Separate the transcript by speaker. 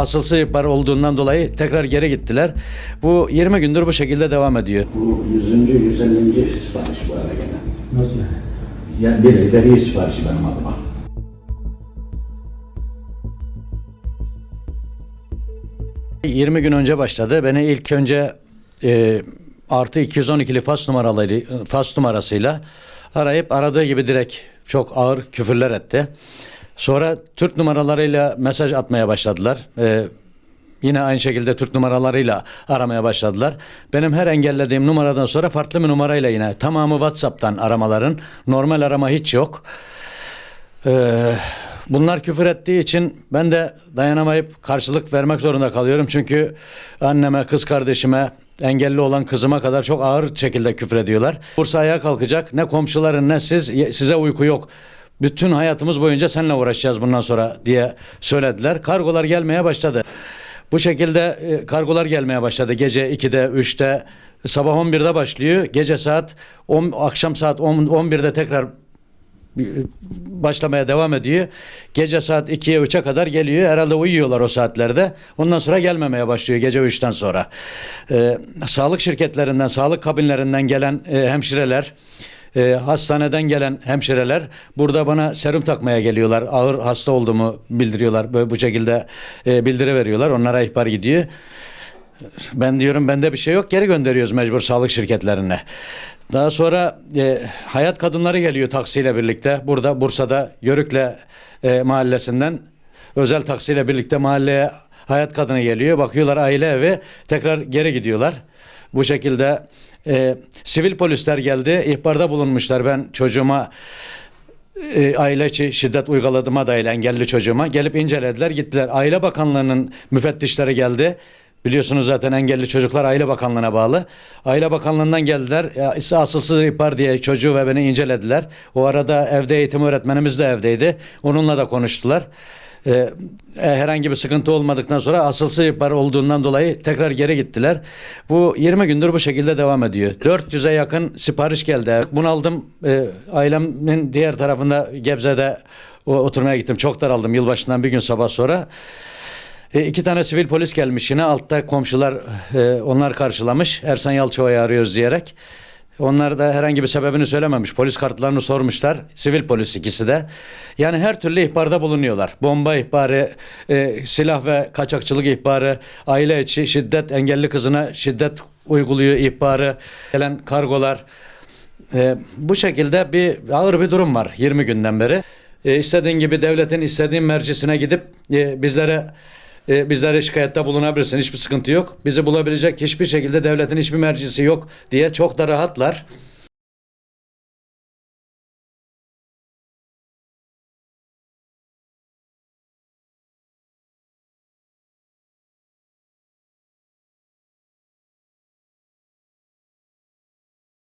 Speaker 1: Asılsız ihbar olduğundan dolayı tekrar geri gittiler. Bu 20 gündür bu şekilde devam ediyor.
Speaker 2: Bu 100. 150. sipariş bu ara gene.
Speaker 3: Nasıl?
Speaker 2: Yani bir ileriye siparişi benim adıma.
Speaker 1: Hı. 20 gün önce başladı. Beni ilk önce e, artı 212'li fas numaralı fas numarasıyla arayıp aradığı gibi direkt çok ağır küfürler etti. Sonra Türk numaralarıyla mesaj atmaya başladılar. E, Yine aynı şekilde Türk numaralarıyla aramaya başladılar. Benim her engellediğim numaradan sonra farklı bir numarayla yine tamamı WhatsApp'tan aramaların. Normal arama hiç yok. Ee, bunlar küfür ettiği için ben de dayanamayıp karşılık vermek zorunda kalıyorum. Çünkü anneme, kız kardeşime, engelli olan kızıma kadar çok ağır şekilde küfür ediyorlar. Bursa ayağa kalkacak. Ne komşuların ne siz size uyku yok. Bütün hayatımız boyunca seninle uğraşacağız bundan sonra diye söylediler. Kargolar gelmeye başladı. Bu şekilde e, kargolar gelmeye başladı. Gece 2'de, 3'te, sabah 11'de başlıyor. Gece saat 10, akşam saat 10, 11'de tekrar başlamaya devam ediyor. Gece saat 2'ye 3'e kadar geliyor. Herhalde uyuyorlar o saatlerde. Ondan sonra gelmemeye başlıyor gece 3'ten sonra. Ee, sağlık şirketlerinden, sağlık kabinlerinden gelen e, hemşireler, e, hastaneden gelen hemşireler burada bana serum takmaya geliyorlar. Ağır hasta olduğumu bildiriyorlar. Böyle bu şekilde e, bildiri veriyorlar. Onlara ihbar gidiyor. Ben diyorum bende bir şey yok geri gönderiyoruz mecbur sağlık şirketlerine. Daha sonra e, hayat kadınları geliyor taksiyle birlikte. Burada Bursa'da Yörükle e, mahallesinden özel taksiyle birlikte mahalleye hayat kadını geliyor. Bakıyorlar aile evi tekrar geri gidiyorlar. Bu şekilde e, sivil polisler geldi. ihbarda bulunmuşlar. Ben çocuğuma e, aile içi şiddet uyguladığıma dair engelli çocuğuma gelip incelediler gittiler. Aile Bakanlığı'nın müfettişleri geldi. Biliyorsunuz zaten engelli çocuklar Aile Bakanlığı'na bağlı. Aile Bakanlığı'ndan geldiler. Asılsız ihbar diye çocuğu ve beni incelediler. O arada evde eğitim öğretmenimiz de evdeydi. Onunla da konuştular. Ee, e, herhangi bir sıkıntı olmadıktan sonra asılsız ihbar olduğundan dolayı tekrar geri gittiler. Bu 20 gündür bu şekilde devam ediyor. 400'e yakın sipariş geldi. Bunaldım. Ee, ailemin diğer tarafında Gebze'de oturmaya gittim. Çok daraldım yılbaşından bir gün sabah sonra. E, iki tane sivil polis gelmiş yine altta komşular e, onlar karşılamış. Ersan Yalçova'yı arıyoruz diyerek. Onlar da herhangi bir sebebini söylememiş. Polis kartlarını sormuşlar. Sivil polis ikisi de. Yani her türlü ihbarda bulunuyorlar. Bomba ihbarı, e, silah ve kaçakçılık ihbarı, aile içi şiddet, engelli kızına şiddet uyguluyor ihbarı, gelen kargolar. E, bu şekilde bir ağır bir durum var 20 günden beri. E, istediğin gibi devletin istediğin mercisine gidip e, bizlere e, bizlere şikayette bulunabilirsin. Hiçbir sıkıntı yok. Bizi bulabilecek hiçbir şekilde devletin hiçbir mercisi yok diye çok da rahatlar.